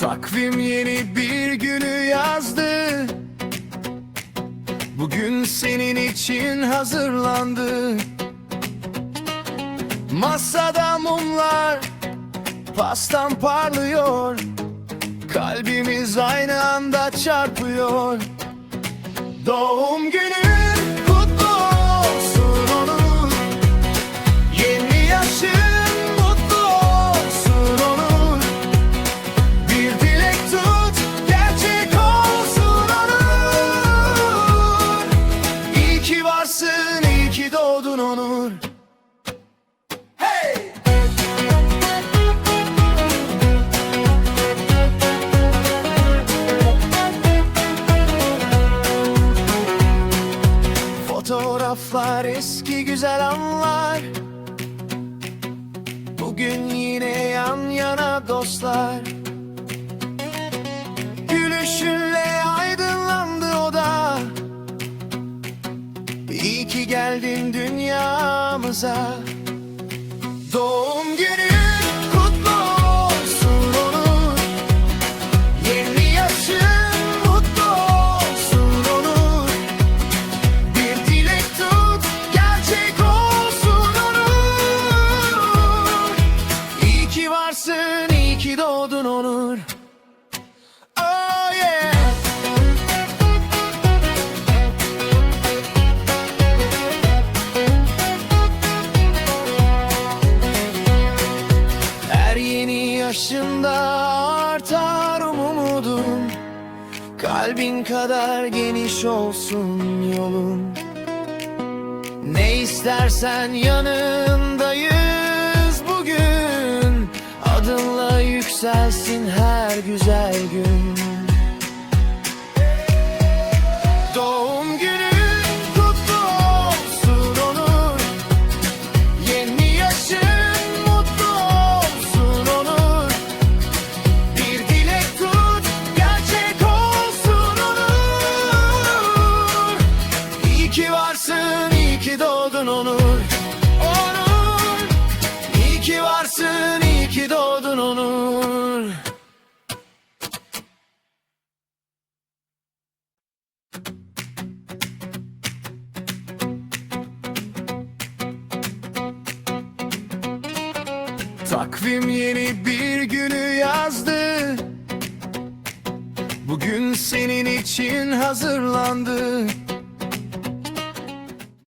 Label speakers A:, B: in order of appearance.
A: Takvim yeni bir günü yazdı. Bugün senin için hazırlandı. Masada mumlar Pastan parlıyor. Kalbimiz aynı anda çarpıyor. Doğum günün Fotoğraflar eski güzel anlar. Bugün yine yan yana dostlar. Gülüşünle aydınlandı oda İyi ki geldin dünyamıza varsın, iyi ki doğdun Onur. Oh yeah. Her yeni yaşında artar umudum. Kalbin kadar geniş olsun yolun Ne istersen yanındayız yükselsin her güzel gün Takvim yeni bir günü yazdı. Bugün senin için hazırlandı